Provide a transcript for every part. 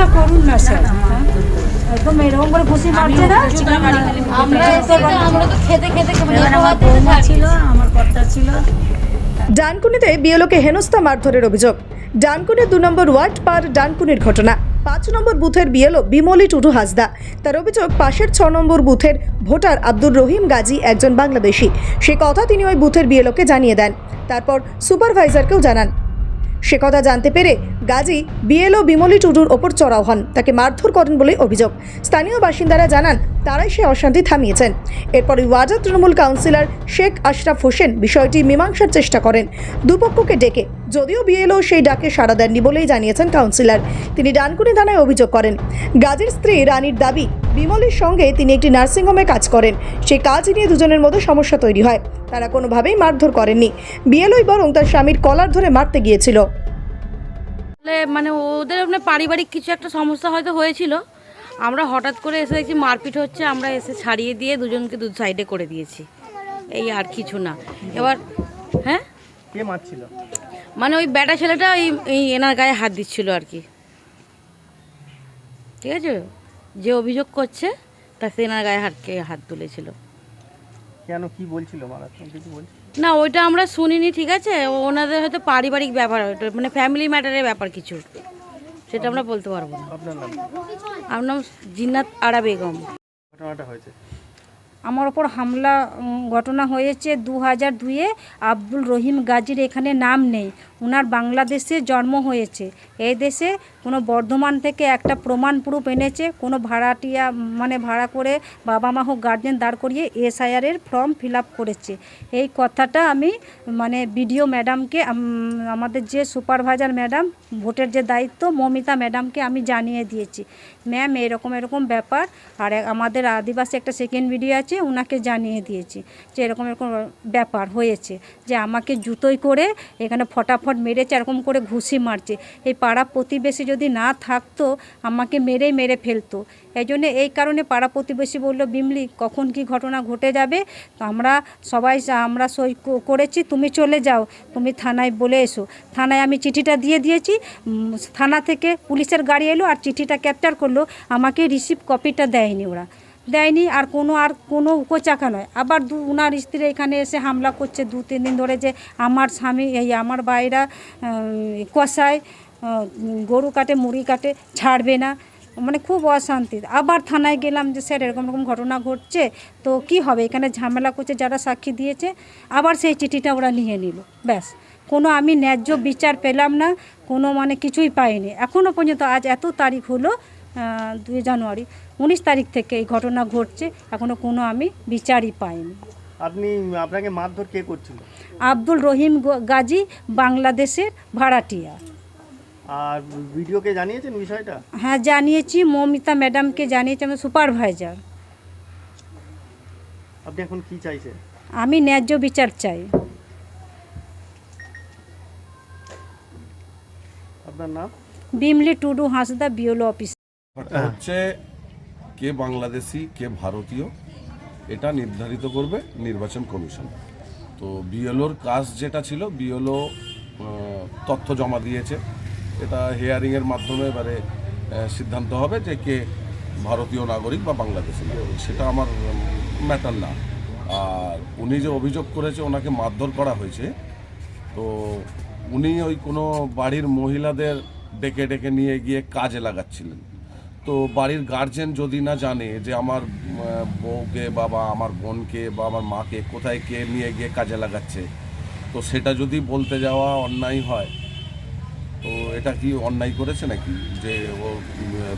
চিকিৎসা করুন না স্যার হ্যাঁ? একদম এরকম করে ঘুষি মারছে না? আমরা তো খেতে খেতে এবার আমার বৌমা ছিল আমার কর্তা ছিল। ডানকুনিতে বিএলওকে হেনস্থা মারধরের অভিযোগ। ডানকুনির দু নম্বর ওয়ার্ড পার ডানকুনির ঘটনা। পাঁচ নম্বর বুথের বিএলও বিমলি টুডু হাসদা। তার অভিযোগ পাশের ছ নম্বর বুথের ভোটার আব্দুর রহিম গাজী একজন বাংলাদেশি। সে কথা তিনি ওই বুথের বিএলওকে জানিয়ে দেন। তারপর সুপারভাইজারকেও জানান। সে কথা জানতে পেরে গাজী বিএলও বিমলি টুডুর ওপর চড়াও হন। তাকে মারধর করেন বলে অভিযোগ। স্থানীয় বাসিন্দারা জানান, তারাই সে অশান্তি থামিয়েছেন। এরপর ওয়ার্ডের তৃণমূল কাউন্সিলর শেখ আশরাফ হোসেন বিষয়টি মীমাংসার চেষ্টা করেন। দুপক্ষকে ডেকে, যদিও বিএলও সেই ডাকে সাড়া দেননি বলেই জানিয়েছেন কাউন্সিলর। তিনি ডানকুনি থানায় অভিযোগ করেন। গাজীর স্ত্রী রানীর দাবি বিমলের সঙ্গে তিনি একটি নার্সিংহোমে কাজ করেন। সেই কাজ নিয়ে দুজনের মধ্যে সমস্যা তৈরি হয়। তারা কোনোভাবেই মারধর করেননি। বিএলওই বরং তার স্বামীর কলার ধরে মারতে গিয়েছিল। মানে ওদের মানে পারিবারিক কিছু একটা সমস্যা হয়তো হয়েছিল। আমরা হঠাৎ করে এসে দেখছি মারপিট হচ্ছে আমরা এসে ছাড়িয়ে দিয়ে দুজনকে দু সাইডে করে দিয়েছি। এই আর কিছু না। এবার হ্যাঁ? কে মারছিল? মানে ওই ব্যাটা ছেলেটা ওই এই এনার গায়ে হাত দিচ্ছিল আর কি। ঠিক আছে? যে অভিযোগ করছে তা সেনার গায়ে হাতকে হাত তুলেছিল। কেন? কি বলছিল না ওইটা আমরা শুনিনি ঠিক আছে? ওনাদের হয়তো পারিবারিক ব্যাপার মানে ফ্যামিলি ম্যাটারের ব্যাপার কিছু। সেটা আমরা বলতে পারব না। আপনার নাম জিন্নাত আরা বেগম। ঘটনাটা হয়েছে। আমার ওপর হামলা ঘটনা হয়েছে দু হাজার দুয়ে আব্দুল রহিম গাজীর, এখানে নাম নেই। ওনার বাংলাদেশে জন্ম হয়েছে। এই দেশে কোনো বর্ধমান থেকে একটা প্রমাণ প্রুফ এনেছে, কোনো ভাড়াটিয়া মানে ভাড়া করে বাবা মা হোক গার্জেন দাঁড় করিয়ে এসআইআরের ফর্ম ফিল করেছে। এই কথাটা আমি মানে বিডিও ম্যাডামকে আমাদের যে সুপারভাইজার ম্যাডাম, ভোটের যে দায়িত্ব, মমিতা ম্যাডামকে আমি জানিয়ে দিয়েছি। ম্যাম এরকম এরকম ব্যাপার। আর আমাদের আদিবাসী একটা সেকেন্ড ভিডিও আছে ওনাকে জানিয়ে দিয়েছি যে এরকম এরকম ব্যাপার হয়েছে, যে আমাকে জুতোই করে এখানে ফটাফট মেরেছে, এরকম করে ঘুষি মারছে। এই পাড়া প্রতিবেশী যদি না থাকতো, আমাকে মেরেই মেরে ফেলতো। এই জন্য এই কারণে পাড়া প্রতিবেশী বলল, বিমলি, কখন কি ঘটনা ঘটে যাবে? তো আমরা সবাই আমরা সই করেছি, তুমি চলে যাও, তুমি থানায় বলে এসো। থানায় আমি চিঠিটা দিয়ে দিয়েছি। থানা থেকে পুলিশের গাড়ি এলো আর চিঠিটা ক্যাপচার করল। আমাকে রিসিভ কপিটা দেয়নি ওরা। দেয়নি, আর কোনো আর কোনো উপচাকা নয়। আবার দু ওনার স্ত্রী এখানে এসে হামলা করছে দু, তিন দিন ধরে যে আমার স্বামী, এই আমার বাইরা কষায় গরু কাটে, মুড়ি কাটে, ছাড়বে না। মানে খুব অশান্তি। আবার থানায় গেলাম যে, স্যার, এরকম রকম ঘটনা ঘটছে, তো কি হবে? এখানে ঝামেলা করছে, যারা সাক্ষী দিয়েছে। আবার সেই চিঠিটা ওরা নিয়ে নিল। ব্যাস। কোনো আমি ন্যায্য বিচার পেলাম না, কোনো মানে কিছুই পাইনি। এখনও পর্যন্ত আজ এত তারিখ হলো দুই জানুয়ারি। উনিশ তারিখ থেকে এই ঘটনা ঘটছে। এখনও কোনো আমি বিচারই পাইনি। আপনি আপনাকে মারধর কে করছিল? আব্দুল রহিম গাজী বাংলাদেশের ভাড়াটিয়া। আর ভিডিওকে জানিয়েছেন বিষয়টা? হ্যাঁ জানিয়েছি। মমিতা ম্যাডামকে জানিয়েছি আমার সুপারভাইজার। আপনি এখন কি চাইছেন? আমি ন্যায্য বিচার চাই। আপনার নাম? বিমলি টুডু হাঁসদা বিওলো অফিস। হচ্ছে কে বাংলাদেশি কে ভারতীয় এটা নির্ধারিত করবে নির্বাচন কমিশন। তো বিএলওর কাজ যেটা ছিল বিএলও তথ্য জমা দিয়েছে। এটা হেয়ারিংয়ের মাধ্যমে এবারে সিদ্ধান্ত হবে যে কে ভারতীয় নাগরিক বা বাংলাদেশি নাগরিক। সেটা আমার ম্যাটার না। আর উনি যে অভিযোগ করেছে ওনাকে মারধর করা হয়েছে। তো উনি ওই কোনো বাড়ির মহিলাদের ডেকে ডেকে নিয়ে গিয়ে কাজে লাগাচ্ছিলেন। তো বাড়ির গার্জেন যদি না জানে যে আমার বউকে বা বা আমার বোনকে বা আমার মাকে কোথায় কে নিয়ে গিয়ে কাজে লাগাচ্ছে, তো সেটা যদি বলতে যাওয়া অন্যায় হয়, তো এটা কি অন্যায় করেছে নাকি? যে ও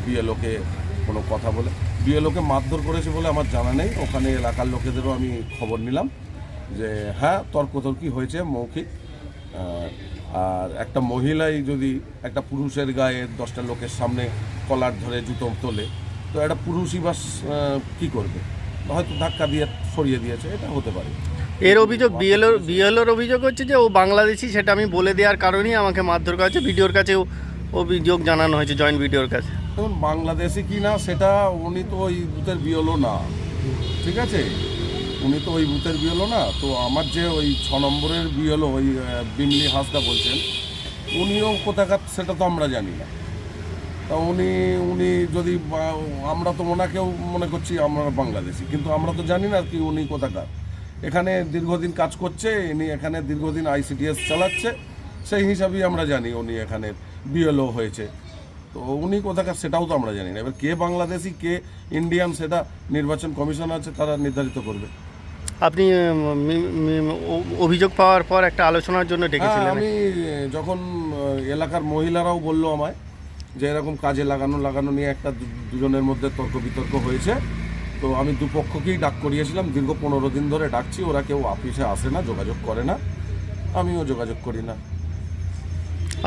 বিএলওকে কোনো কথা বলে বিএলওকে মারধর করেছে বলে আমার জানা নেই, ওখানে এলাকার লোকেদেরও আমি খবর নিলাম যে হ্যাঁ তর্কতর্কি হয়েছে মৌখিক আর একটা মহিলাই যদি একটা পুরুষের গায়ে দশটা লোকের সামনে কলার ধরে জুতো তোলে তো একটা পুরুষই বাস কী করবে? হয়তো ধাক্কা দিয়ে সরিয়ে দিয়েছে এটা হতে পারে। এর অভিযোগ বিএলওর বিএলওর অভিযোগ হচ্ছে যে ও বাংলাদেশি সেটা আমি বলে দেওয়ার কারণেই আমাকে মারধর করা হচ্ছে ভিডিওর কাছেও অভিযোগ জানানো হয়েছে জয়েন্ট ভিডিওর কাছে। দেখুন বাংলাদেশি কি না সেটা উনি তো ওই বুথের বিয়লো না। ঠিক আছে? উনি তো ওই বুথের বিয়লো না, তো আমার যে ওই ছ নম্বরের বিয়লো ওই বিমলি হাসদা বলছেন, উনিও কোথাকার সেটা তো আমরা জানি না। তা উনি উনি যদি আমরা তো ওনাকেও মনে করছি আমরা বাংলাদেশি, কিন্তু আমরা তো জানি না কি উনি কোথাকার। এখানে দীর্ঘদিন কাজ করছে, ইনি এখানে দীর্ঘদিন আইসিডিএস চালাচ্ছে, সেই হিসাবেই আমরা জানি উনি এখানে বিএলও হয়েছে। তো উনি কোথাকার সেটাও তো আমরা জানি না। এবার কে বাংলাদেশি, কে ইন্ডিয়ান, সেটা নির্বাচন কমিশন আছে, তারা নির্ধারিত করবে। আপনি অভিযোগ পাওয়ার পর একটা আলোচনার জন্য হ্যাঁ ডেকেছিলেন? আমি যখন এলাকার মহিলারাও বলল আমায় যে এরকম কাজে লাগানো লাগানো নিয়ে একটা দুজনের মধ্যে তর্ক বিতর্ক হয়েছে। তো আমি দুপক্ষকেই ডাক করিয়েছিলাম। দীর্ঘ পনেরো দিন ধরে ডাকছি ওরা কেউ অফিসে আসে না যোগাযোগ করে না। আমিও যোগাযোগ করি না।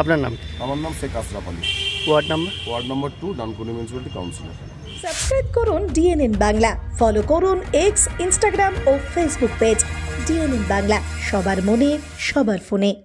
আপনার নাম আমার নাম Sheikh Ashraf Ali. Ward number? Ward number two Dankuni municipality councillor. Subscribe করুন ডিএনএন বাংলা ফলো করুন এক্স ইনস্টাগ্রাম ও ফেসবুক পেজ ডিএনএন বাংলা সবার মনে, সবার ফোনে।